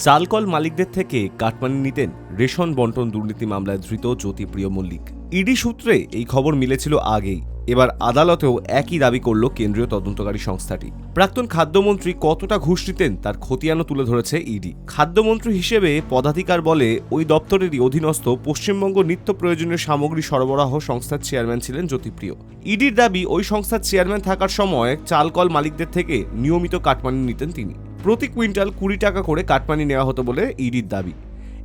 চালকল মালিকদের থেকে কাটমানি নিতেন রেশন বন্টন দুর্নীতি মামলায় ধৃত জ্যোতিপ্রিয় মল্লিক। ইডি সূত্রে এই খবর মিলেছিল আগেই। এবার আদালতেও একই দাবি করল কেন্দ্রীয় তদন্তকারী সংস্থাটি। প্রাক্তন খাদ্যমন্ত্রী কতটা ঘুষ নিতেন তার খতিয়ানও তুলে ধরেছে ইডি। খাদ্যমন্ত্রী হিসেবে পদাধিকার বলে ওই দপ্তরেরই অধীনস্থ পশ্চিমবঙ্গ নিত্য প্রয়োজনীয় সামগ্রী সরবরাহ সংস্থার চেয়ারম্যান ছিলেন জ্যোতিপ্রিয়। ইডির দাবি, ওই সংস্থার চেয়ারম্যান থাকার সময় চালকল মালিকদের থেকে নিয়মিত কাটমানি নিতেন তিনি। প্রতি কুইন্টাল কুড়ি টাকা করে কাটমানি নেওয়া হতো বলে ইডির দাবি।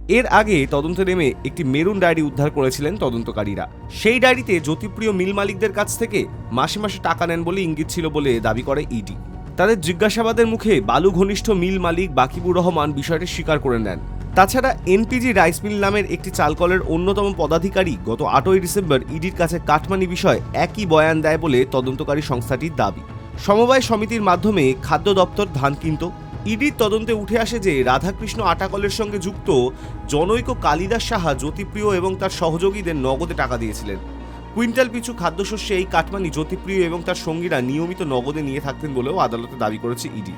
এর আগে তদন্তে নেমে একটি মেরুন ডায়েরি উদ্ধার করেছিলেন তদন্তকারীরা। সেই ডায়েরিতে জ্যোতিপ্রিয় মিল মালিকদের কাছ থেকে মাসে মাসে টাকা নেন বলে ইঙ্গিত ছিল বলে দাবি করে ইডি। তাদের জিজ্ঞাসাবাদের মুখে বালু ঘনিষ্ঠ মিল মালিক বাকিবুর রহমান বিষয়টি স্বীকার করে নেন। তাছাড়া এনপিজি রাইস মিল নামের একটি চালকলের অন্যতম পদাধিকারী গত আটই ডিসেম্বর ইডির কাছে কাটমানি বিষয় একই বয়ান দেয় বলে তদন্তকারী সংস্থাটির দাবি। সমবায় সমিতির মাধ্যমে খাদ্য দপ্তর ধান কিনত ইডির তদন্তে উঠে আসে যে রাধাকৃষ্ণ আটাকলের সঙ্গে যুক্ত জনৈক কালিদাস সাহা জ্যোতিপ্রিয় এবং তার সহযোগীদের নগদে টাকা দিয়েছিলেন। কুইন্টাল পিছু খাদ্যশস্যে এই কাটমানি জ্যোতিপ্রিয় এবং তার সঙ্গীরা নিয়মিত নগদে নিয়ে থাকতেন বলেও আদালতে দাবি করেছে ইডি।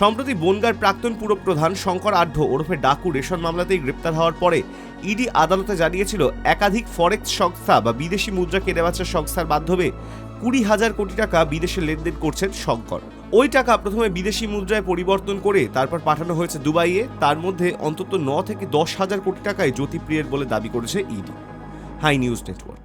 সম্প্রতি বনগার প্রাক্তন পুরপ্রধান শঙ্কর আঢ্য ওরফে ডাকু রেশন মামলাতেই গ্রেপ্তার হওয়ার পরে ইডি আদালতে জানিয়েছিল, একাধিক ফরেক্স সংস্থা বা বিদেশি মুদ্রা কেনাবেচার সংস্থার মাধ্যমে কুড়ি হাজার কোটি টাকা বিদেশে লেনদেন করছেন শঙ্কর। ওই টাকা প্রথমে বিদেশি মুদ্রায় পরিবর্তন করে তারপর পাঠানো হয়েছে দুবাইয়ে। তার মধ্যে অন্তত ন থেকে দশ হাজার কোটি টাকায় জ্যোতিপ্রিয়ের বলে দাবি করেছে ইডি। High news network.